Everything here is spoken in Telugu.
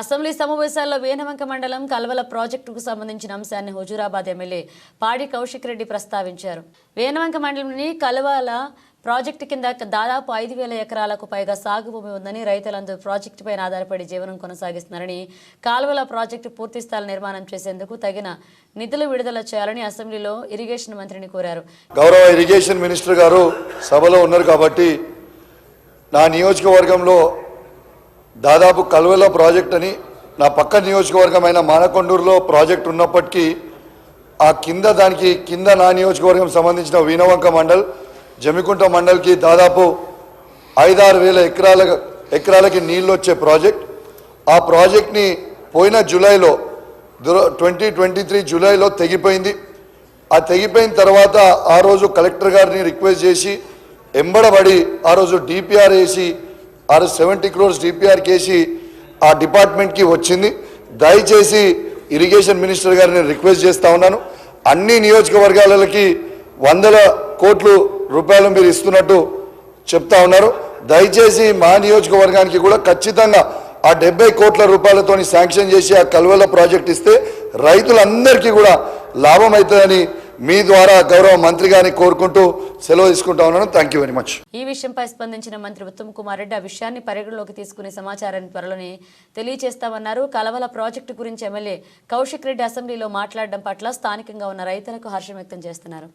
అసెంబ్లీ సమావేశాల్లో వేనవంక మండలం కల్వల ప్రాజెక్టుకు సంబంధించిన అంశాన్ని హుజూరాబాద్ ఎమ్మెల్యే పాడి కౌశిక్ రెడ్డి ప్రస్తావించారు. వేనవంక మండలంలోని కల్వాల ప్రాజెక్టు కింద దాదాపు ఐదు వేల ఎకరాలకు పైగా సాగు భూమి ఉందని రైతులందరూ ప్రాజెక్టుపై ఆధారపడి జీవనం కొనసాగిస్తున్నారని కాలువల ప్రాజెక్టు పూర్తి స్థాయి నిర్మాణం చేసేందుకు తగిన నిధులు విడుదల చేయాలని అసెంబ్లీలో ఇరిగేషన్ మంత్రిని కోరారు. గౌరవ ఇరిగేషన్ మినిస్టర్ గారు సభలో ఉన్నారు కాబట్టి నా నియోజకవర్గంలో దాదాపు కల్వెల ప్రాజెక్ట్ అని నా పక్క నియోజకవర్గమైన మానకొండూరులో ప్రాజెక్ట్ ఉన్నప్పటికీ ఆ కింద దానికి కింద నా నియోజకవర్గం సంబంధించిన వీణవంక మండల్ జమికుంట మండల్కి దాదాపు ఐదారు వేల ఎకరాల ఎకరాలకి నీళ్ళు వచ్చే ప్రాజెక్ట్. ఆ ప్రాజెక్ట్ని పోయిన జూలైలో ట్వంటీ ట్వంటీ త్రీ జూలైలో తెగిపోయింది. ఆ తెగిపోయిన తర్వాత ఆ రోజు కలెక్టర్ గారిని రిక్వెస్ట్ చేసి ఎంబడబడి ఆ రోజు డిపిఆర్ వేసి ఆరు సెవెంటీ క్రోర్స్ డిపిఆర్ కేసి ఆ డిపార్ట్మెంట్కి వచ్చింది. దయచేసి ఇరిగేషన్ మినిస్టర్ గారిని రిక్వెస్ట్ చేస్తూ ఉన్నాను. అన్ని నియోజకవర్గాలకి వందల కోట్లు రూపాయలు మీరు ఇస్తున్నట్టు చెప్తా ఉన్నారు. దయచేసి మా నియోజకవర్గానికి కూడా ఖచ్చితంగా ఆ డెబ్బై కోట్ల రూపాయలతోని శాంక్షన్ చేసి ఆ కల్వల ప్రాజెక్ట్ ఇస్తే రైతులందరికీ కూడా లాభం అవుతుందని మీ ద్వారా గౌరవ మంత్రి గారిని కోరుకుంటూ సెలవు తీసుకుంటా ఉన్నాను. థ్యాంక్ యూ వెరీ మచ్ ఈ విషయంపై స్పందించిన మంత్రి ఉత్తమ్ కుమార్ రెడ్డి ఆ విషయాన్ని పరిగణలోకి తీసుకునే సమాచారాన్ని త్వరలోనే తెలియజేస్తామన్నారు కలవల ప్రాజెక్టు గురించి ఎమ్మెల్యే కౌశిక్ రెడ్డి అసెంబ్లీలో మాట్లాడడం పట్ల స్థానికంగా ఉన్న రైతులకు హర్షం వ్యక్తం చేస్తున్నారు.